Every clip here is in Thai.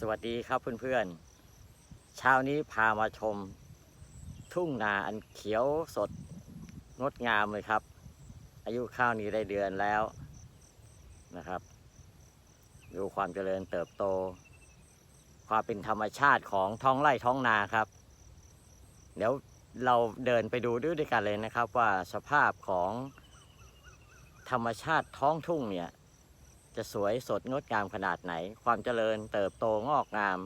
สวัสดีครับเพื่อนๆ เช้านี้พามาชม ทุ่งนาอันเขียวสดงดงามเลยครับ อายุข้าวนี้ได้เดือนแล้วนะครับ ดูความเจริญเติบโต ความเป็นธรรมชาติของท้องไร่ท้องนาครับ เดี๋ยวเราเดินไปดูด้วยกันเลยนะครับว่าสภาพของธรรมชาติท้องทุ่งเนี่ย จะสวยสดงดงามขนาดไหน ความเจริญเติบโตงอกงาม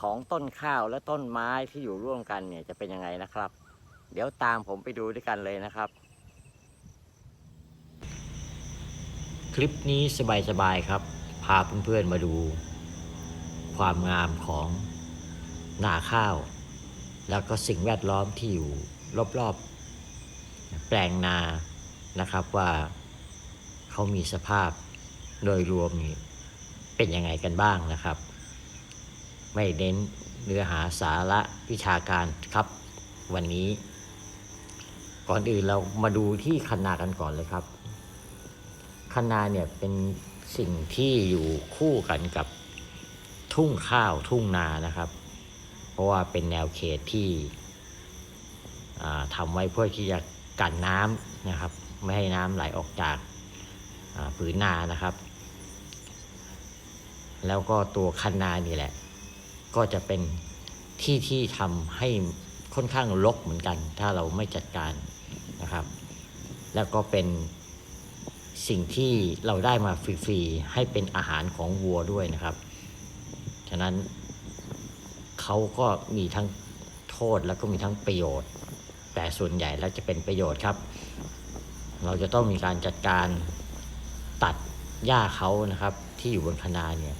ของต้นข้าวและต้นไม้ที่อยู่ร่วมกันเนี่ยจะเป็นยังไงนะครับ เดี๋ยวตามผมไปดูด้วยกันเลยนะครับ คลิปนี้สบายๆครับ พาเพื่อนๆมาดู ความงามของนาข้าว แล้วก็สิ่งแวดล้อมที่อยู่รอบๆ แปลงนานะครับว่าเขามีสภาพ โดยรวมนี่เป็นยังไงกันบ้างนะครับ ไม่เน้นเนื้อหาสาระวิชาการครับ วันนี้ ก่อนอื่นเรามาดูที่คันนากันก่อนเลยครับ คันนาเนี่ยเป็นสิ่งที่อยู่คู่กันกับทุ่งข้าวทุ่งนานะครับ เพราะว่าเป็นแนวเขตที่ทำไว้เพื่อที่จะกันน้ำนะครับ ไม่ให้น้ำไหลออกจากผืนนานะครับ แล้วก็ตัวคันนานี่แหละ ก็จะเป็นที่ที่ทำให้ค่อนข้างรกเหมือนกัน ถ้าเราไม่จัดการนะครับ แล้วก็เป็นสิ่งที่เราได้มาฟรีๆให้เป็นอาหารของวัวด้วยนะครับ ฉะนั้นเขาก็มีทั้งโทษแล้วก็มีทั้งประโยชน์ แต่ส่วนใหญ่แล้วจะเป็นประโยชน์ครับ เราจะต้องมีการจัดการตัดหญ้าเขานะครับ ที่อยู่บนคนาเนี่ย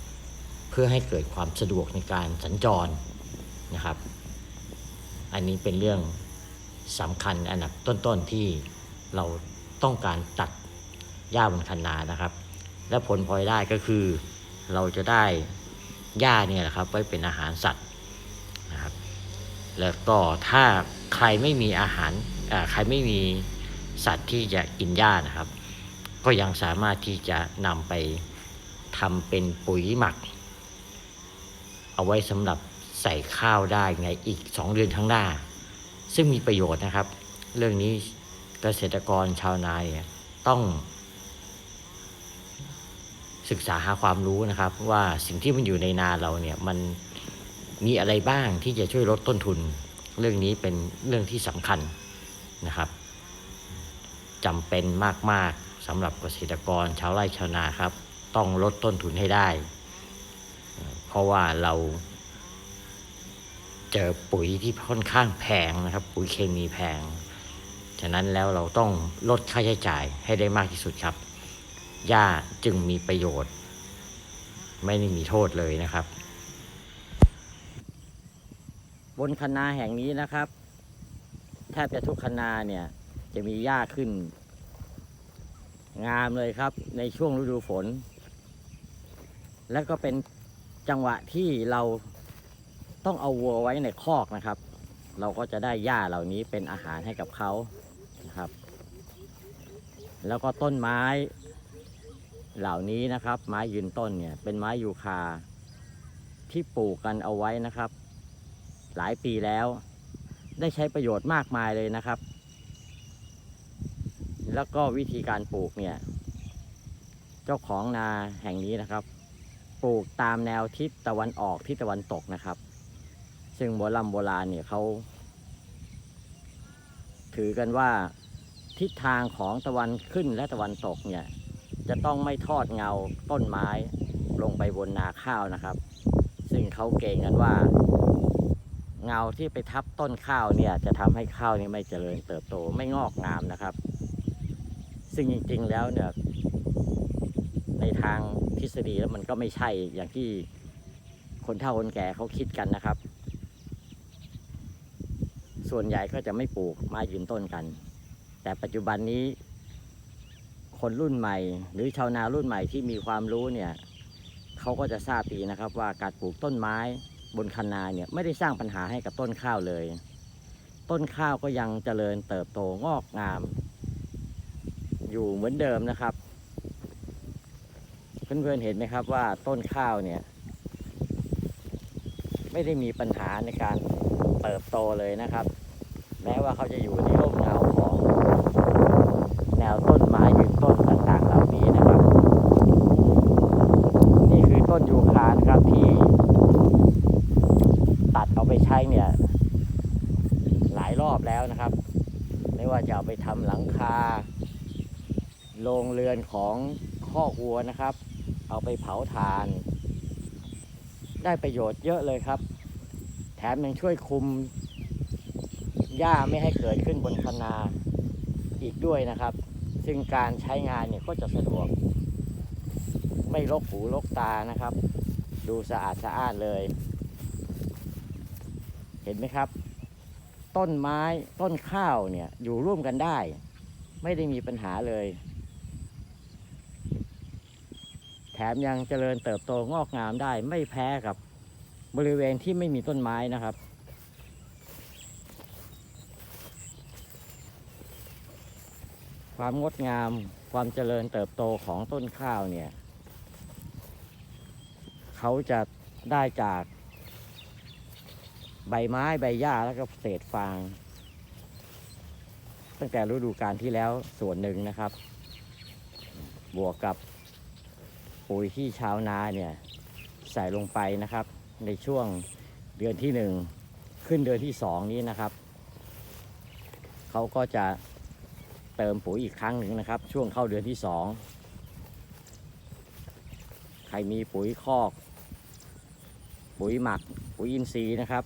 เพื่อให้เกิดความสะดวกในการสัญจรนะครับ อันนี้เป็นเรื่องสำคัญอันดับต้นๆที่เราต้องการตัดหญ้าบนคันนานะครับ และผลพลอยได้ก็คือเราจะได้หญ้าเนี่ยแหละครับไว้เป็นอาหารสัตว์นะครับ แล้วก็ถ้าใครไม่มีอาหารใครไม่มีสัตว์ที่จะกินหญ้านะครับ ก็ยังสามารถที่จะนำไปทำเป็นปุ๋ยหมัก เอาไว้สำหรับใส่ข้าวได้ในอีก 2 เดือนข้างหน้า ซึ่งมีประโยชน์นะครับ เรื่องนี้เกษตรกรชาวนาเนี่ยต้องศึกษาหาความรู้นะครับ ว่าสิ่งที่มันอยู่ในนาเราเนี่ยมันมีอะไรบ้างที่จะช่วยลดต้นทุน เรื่องนี้เป็นเรื่องที่สำคัญนะครับจำเป็นมากๆสำหรับเกษตรกรชาวไร่ชาวนาครับ ต้องลดต้นทุนให้ได้ เพราะว่าเรา เจอปุ๋ยที่ค่อนข้างแพงนะครับ ปุ๋ยเคมีแพง ฉะนั้นแล้วเราต้องลดค่าใช้จ่ายให้ได้มากที่สุดครับหญ้าจึงมีประโยชน์ ไม่ได้มีโทษเลยนะครับ บนคนาแห่งนี้นะครับแทบจะทุกคนาเนี่ย จะมีหญ้าขึ้น งามเลยครับ ในช่วงฤดูฝน แล้วก็เป็น จังหวะที่เราต้องเอาวัวไว้ในคอกนะครับ เราก็จะได้หญ้าเหล่านี้เป็นอาหารให้กับเขานะครับ แล้วก็ต้นไม้เหล่านี้นะครับ ไม้ยืนต้นเนี่ยเป็นไม้ยูคาที่ปลูกกันเอาไว้นะครับ หลายปีแล้ว ได้ใช้ประโยชน์มากมายเลยนะครับ แล้วก็วิธีการปลูกเนี่ย เจ้าของนาแห่งนี้นะครับ ปลูกตามแนวทิศตะวันออกทิศตะวันตกนะครับ ซึ่งโบราณโบราณเนี่ยเขาถือกันว่าทิศทางของตะวันขึ้นและตะวันตกเนี่ย จะต้องไม่ทอดเงาต้นไม้ลงไปบนนาข้าวนะครับ ซึ่งเขาเก่งกันว่า เงาที่ไปทับต้นข้าวเนี่ยจะทำให้ข้าวนี่ไม่เจริญเติบโตไม่งอกงามนะครับ ซึ่งจริงๆแล้วเนี่ย ในทางทฤษฎีแล้วมันก็ไม่ใช่อย่างที่คนเฒ่าคนแก่เขาคิดกันนะครับ ส่วนใหญ่ก็จะไม่ปลูกไม้ยืนต้นกัน แต่ปัจจุบันนี้ คนรุ่นใหม่ หรือชาวนารุ่นใหม่ที่มีความรู้เนี่ยเขาก็จะทราบดีนะครับ ว่าการปลูกต้นไม้บนคันนาเนี่ยไม่ได้สร้างปัญหาให้กับต้นข้าวเลย ต้นข้าวก็ยังเจริญเติบโตงอกงาม อยู่เหมือนเดิมนะครับ เพื่อนๆเห็นไหมครับว่าต้นข้าวเนี่ย ไม่ได้มีปัญหาในการเติบโตเลยนะครับ แม้ว่าเขาจะอยู่ในร่มเงาของแนวต้นไม้ยืนต้นต่างๆเหล่านี้นะครับ นี่คือต้นยูคานะครับที่ตัดเอาไปใช้เนี่ย หลายรอบแล้วนะครับ ไม่ว่าจะเอาไปทำหลังคาโรงเรือนของคอกวัวนะครับ เอาไปเผาถ่าน ได้ประโยชน์เยอะเลยครับ แถมยังช่วยคุมหญ้าไม่ให้เกิดขึ้นบนคนาอีกด้วยนะครับ ซึ่งการใช้งานเนี่ยก็จะสะดวก ไม่ลกหูลกตานะครับ ดูสะอาดสะอาดเลย เห็นไหมครับ ต้นไม้ต้นข้าวเนี่ยอยู่ร่วมกันได้ ไม่ได้มีปัญหาเลย แถ มยังเจริญเติบโตงอกงามได้ไม่แพ้กับบริเวณที่ไม่มีต้นไม้นะครับ ความงดงามความเจริญเติบโตของต้นข้าวเนี่ย เขาจะได้จากใบไม้ใบหญ้าแล้วก็เศษฟาง ตั้งแต่ฤดูกาลที่แล้วส่วนหนึ่งนะครับ บวกกับ ปุ๋ยที่ชาวนาเนี่ยใส่ลงไปนะครับ ในช่วงเดือนที่หนึ่งขึ้นเดือนที่สองนี้นะครับ เขาก็จะเติมปุ๋ยอีกครั้งหนึ่งนะครับ ช่วงเข้าเดือนที่สองใครมีปุ๋ยคอก ปุ๋ยหมักปุ๋ยอินทรีย์นะครับ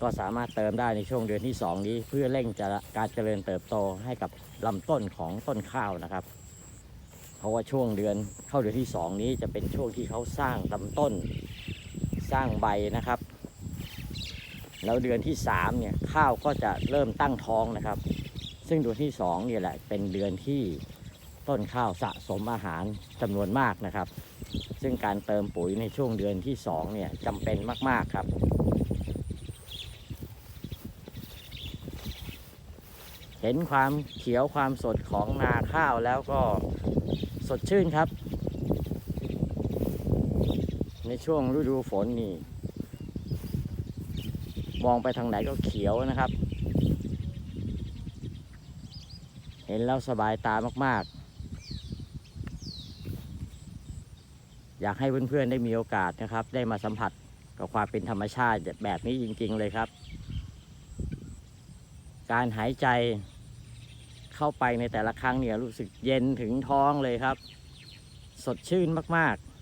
ก็สามารถเติมได้ในช่วงเดือนที่สองนี้ เพื่อเร่งจะการเจริญเติบโตให้กับลำต้นของต้นข้าวนะครับ ราะว่าช่วงเดือนเข้าเดือนที่สองนี้จะเป็นช่วงที่เขาสร้างลำต้นสร้างใบนะครับ แล้วเดือนที่สามเนี่ยข้าวก็จะเริ่มตั้งท้องนะครับ ซึ่งเดือนที่สองเนี่ยแหละเป็นเดือนที่ต้นข้าวสะสมอาหารจำนวนมากนะครับ ซึ่งการเติมปุ๋ยในช่วงเดือนที่สองเนี่ยจำเป็นมาก ๆครับเห็นความเขียวความสดของนาข้าวแล้วก็ สดชื่นครับ ในช่วงฤดูฝนนี่ มองไปทางไหนก็เขียวนะครับ เห็นแล้วสบายตามาก ๆ อยากให้เพื่อนๆได้มีโอกาสนะครับ ได้มาสัมผัสกับความเป็นธรรมชาติแบบนี้จริง ๆ เลยครับ การหายใจ เข้าไปในแต่ละครั้งเนี่ยรู้สึกเย็นถึงท้องเลยครับ สดชื่นมากๆ